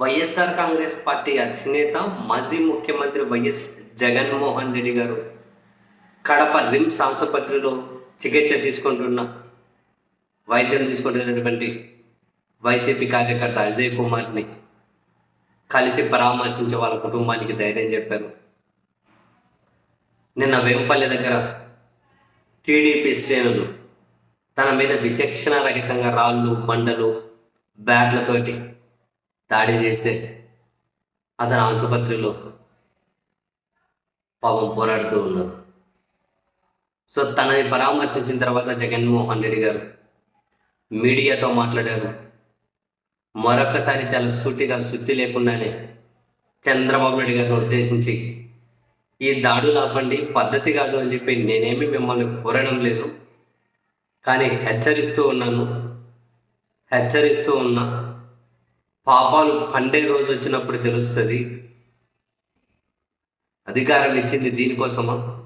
YSR Congress party అధినేత మాజీ ముఖ్యమంత్రి వైఎస్ జగన్మోహన్ రెడ్డి గారు కడప రిమ్స్ ఆసుపత్రిలో చికిత్స తీసుకుంటున్న వైద్యం తీసుకుంటున్నటువంటి వైసీపీ కార్యకర్త అజయ్ కుమార్ని కలిసి పరామర్శించి వాళ్ళ కుటుంబానికి ధైర్యం చెప్పారు. నిన్న వేంపల్లి దగ్గర టీడీపీ శ్రేణులు తన మీద విచక్షణ రహితంగా రాళ్ళు మండలు బ్యాట్లతోటి దాడి చేస్తే అతను ఆసుపత్రిలో పాపం పోరాడుతూ ఉన్నారు సో తనని పరామర్శించిన తర్వాత జగన్మోహన్ రెడ్డి గారు మీడియాతో మాట్లాడారు. మరొకసారి చాలా సూటిగా శుద్ధి లేకుండానే చంద్రబాబు నాయుడు గారిని ఉద్దేశించి ఈ దాడులు ఆపండి పద్ధతి కాదు అని చెప్పి నేనేమి మిమ్మల్ని కోరడం లేదు. కానీ హెచ్చరిస్తూ ఉన్నాను. హెచ్చరిస్తూ ఉన్నా. పాపాలు పండే రోజు వచ్చినప్పుడు తెలుస్తుంది. అధికారం ఇచ్చింది దీనికోసమా?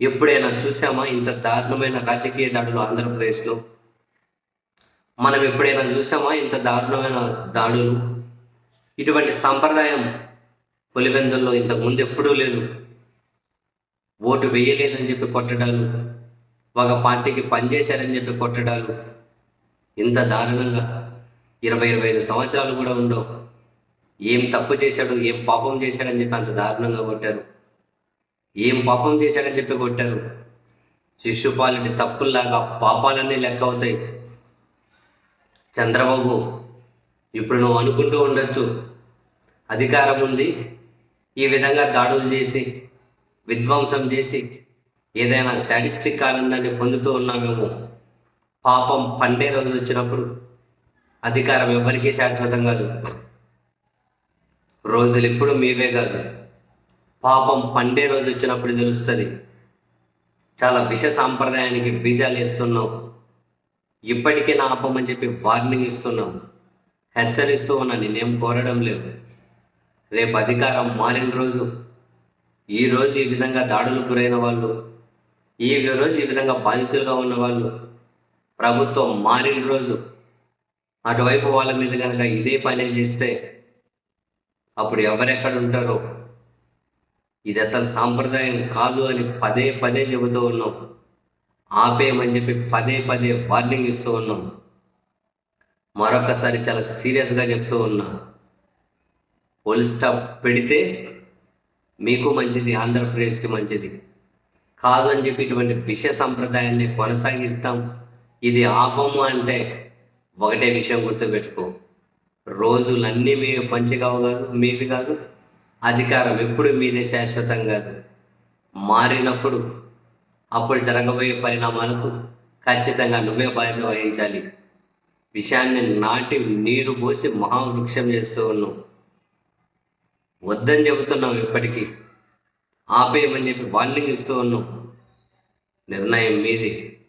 ఎప్పుడైనా చూసామా ఇంత దారుణమైన రాజకీయ దాడులు ఆంధ్రప్రదేశ్లో? మనం ఎప్పుడైనా చూసామా ఇంత దారుణమైన దాడులు? ఇటువంటి సంప్రదాయం పులివెందుల్లో ఇంతకు ముందు ఎప్పుడూ లేదు. ఓటు వేయలేదని చెప్పి కొట్టడాలు ఒక పార్టీకి పనిచేశారని చెప్పి కొట్టడాలు ఇంత దారుణంగా ఇరవై ఇరవై ఐదు సంవత్సరాలు కూడా ఉండవు. ఏం తప్పు చేశాడు ఏం పాపం చేశాడని చెప్పి అంత దారుణంగా కొట్టారు. ఏం పాపం చేశాడని చెప్పి కొట్టారు. శిశుపాలుడి తప్పుల్లాగా పాపాలన్నీ లెక్క అవుతాయి. చంద్రబాబు ఇప్పుడు నువ్వు అనుకుంటూ ఉండొచ్చు. అధికారం ఉంది. ఈ విధంగా దాడులు చేసి విధ్వంసం చేసి ఏదైనా సాటిస్టిక్ ఆనందాన్ని పొందుతూ ఉన్నామేమో. పాపం పండే రోజు వచ్చినప్పుడు అధికారం ఎవరికీ శాశ్వతం కాదు. రోజులు ఎప్పుడు మీవే కాదు. పాపం పండే రోజు వచ్చినప్పుడు తెలుస్తుంది. చాలా విష సాంప్రదాయానికి బీజాలు వేస్తున్నావు ఇప్పటికీ నా అప్పమని చెప్పి వార్నింగ్ ఇస్తున్నాం. హెచ్చరిస్తూ ఉన్నా నేనేం కోరడం లేదు. రేపు అధికారం మారిన రోజు ఈ రోజు ఈ విధంగా దాడులకు గురైన వాళ్ళు ఈ రోజు ఈ విధంగా బాధితులుగా ఉన్న వాళ్ళు ప్రభుత్వం మారిన రోజు అటువైపు వాళ్ళ మీద కనుక ఇదే పని చేస్తే అప్పుడు ఎవరెక్కడ ఉంటారో ఇది అసలు సాంప్రదాయం కాదు అని పదే పదే చెబుతూ ఉన్నాం. ఆపేయమని చెప్పి పదే పదే వార్నింగ్ ఇస్తూ ఉన్నాం. మరొకసారి చాలా సీరియస్గా చెప్తూ ఉన్నా. పోలీస్ స్టాప్ పెడితే మీకు మంచిది ఆంధ్రప్రదేశ్కి మంచిది. కాదు అని చెప్పి ఇటువంటి విషయ సంప్రదాయాన్ని కొనసాగిస్తాం ఇది ఆపము అంటే ఒకటే విషయం గుర్తుపెట్టుకో. రోజులన్నీ మీ మంచిగా కాదు మీవి కాదు అధికారం ఎప్పుడు మీదే శాశ్వతం కాదు. మారినప్పుడు అప్పుడు జరగబోయే పరిణామాలకు ఖచ్చితంగా నువ్వే బాధ్యత వహించాలి. విషయాన్ని నాటి నీరు పోసి మహావృక్షం చేస్తూ ఉన్నావు. వద్దని చెబుతున్నాం ఇప్పటికీ. ఆపేయమని చెప్పి వార్నింగ్ ఇస్తూ ఉన్నాం నిర్ణయం మీది.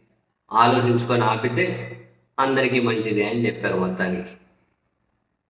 ఆలోచించుకొని ఆపితే అందరికీ మంచిది అని చెప్పారు మొత్తానికి.